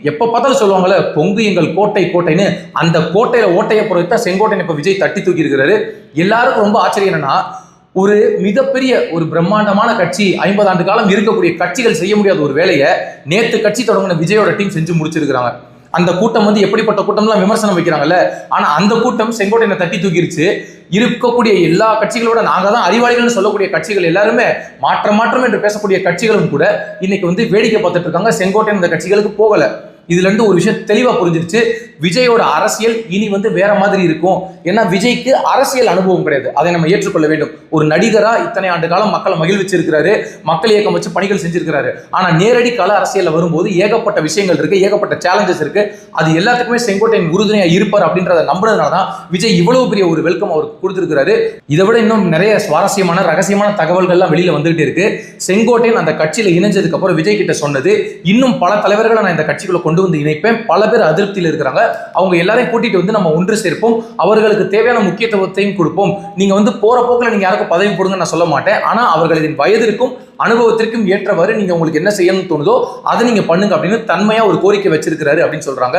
எப்போ பார்த்தாலும் சொல்லுவாங்கல்ல பொங்கு எங்கள் கோட்டை கோட்டைன்னு. அந்த கோட்டையில ஓட்டையை பொறுத்தா செங்கோட்டையன் இப்போ விஜய் தட்டி தூக்கி இருக்கிறாரு. எல்லாருக்கும் ரொம்ப ஆச்சரியம் என்னன்னா ஒரு மிகப்பெரிய ஒரு பிரம்மாண்டமான கட்சி ஐம்பது ஆண்டு காலம் இருக்கக்கூடிய கட்சிகள் செய்ய முடியாத ஒரு வேலையை நேற்று கட்சி தொடங்கின விஜயோட டீம் செஞ்சு முடிச்சிருக்கிறாங்க. அந்த கூட்டம் வந்து எப்படிப்பட்ட கூட்டம்லாம் விமர்சனம் வைக்கிறாங்கல்ல? ஆனால் அந்த கூட்டம் செங்கோட்டையனை தட்டி தூக்கிருச்சு. இருக்கக்கூடிய எல்லா கட்சிகளோட நாங்கள் தான் அறிவாளிகள்னு சொல்லக்கூடிய கட்சிகள் எல்லாருமே மாற்றம் மாற்றம் என்று பேசக்கூடிய கட்சிகளும் கூட இன்னைக்கு வந்து வேடிக்கை பார்த்துட்டு இருக்காங்க. செங்கோட்டையன் அந்த கட்சிகளுக்கு போகலை. இதுல இருந்து ஒரு விஷயம் தெளிவா புரிஞ்சிருச்சு. விஜயோட அரசியல் இனி வந்து வேற மாதிரி இருக்கும். ஏன்னா விஜய்க்கு அரசியல் அனுபவம் கிடையாது. அதை நம்ம ஏற்றுக்கொள்ள வேண்டும். ஒரு நடிகரா இத்தனை ஆண்டு காலம் மக்களை மகிழ்விச்சிருக்கிறாரு. மக்கள் இயக்கம் வச்சு பணிகள் செஞ்சிருக்கிறாரு. ஆனா நேரடி கால அரசியல்ல வரும்போது ஏகப்பட்ட விஷயங்கள் இருக்கு. ஏகப்பட்ட சேலஞ்சஸ் இருக்கு. அது எல்லாத்துக்குமே செங்கோட்டையன் உறுதுணையா இருப்பார் அப்படின்றத நம்புறதுனால தான் விஜய் இவ்வளவு பெரிய ஒரு வெல்கம் அவருக்கு கொடுத்திருக்கிறாரு. இதை விட இன்னும் நிறைய சுவாரஸ்யமான ரகசியமான தகவல்கள்லாம் வெளியில வந்துகிட்டு இருக்கு. செங்கோட்டையன் அந்த கட்சியில இணைஞ்சதுக்கு அப்புறம் விஜய் கிட்ட சொன்னது இன்னும் பல தலைவர்களை நான் இந்த கட்சிக்குள்ள கொண்டு கொண்டு வந்து இணைப்பேன். பல பேர் அதிருப்தியில் இருக்கிறாங்க. அவங்க எல்லாரையும் கூட்டிட்டு வந்து நம்ம ஒன்று சேர்ப்போம். அவர்களுக்கு தேவையான முக்கியத்துவத்தையும் கொடுப்போம். நீங்க வந்து போற போக்கில் நீங்க யாருக்கும் பதவி கொடுங்க நான் சொல்ல மாட்டேன். ஆனா அவர்களின் வயதிற்கும் அனுபவத்திற்கும் ஏற்றவாறு நீங்க உங்களுக்கு என்ன செய்யணும்னு தோணுதோ அதை நீங்க பண்ணுங்க அப்படின்னு தன்மையா ஒரு கோரிக்கை வச்சிருக்கிறாரு அப்படின்னு சொல்றாங்க.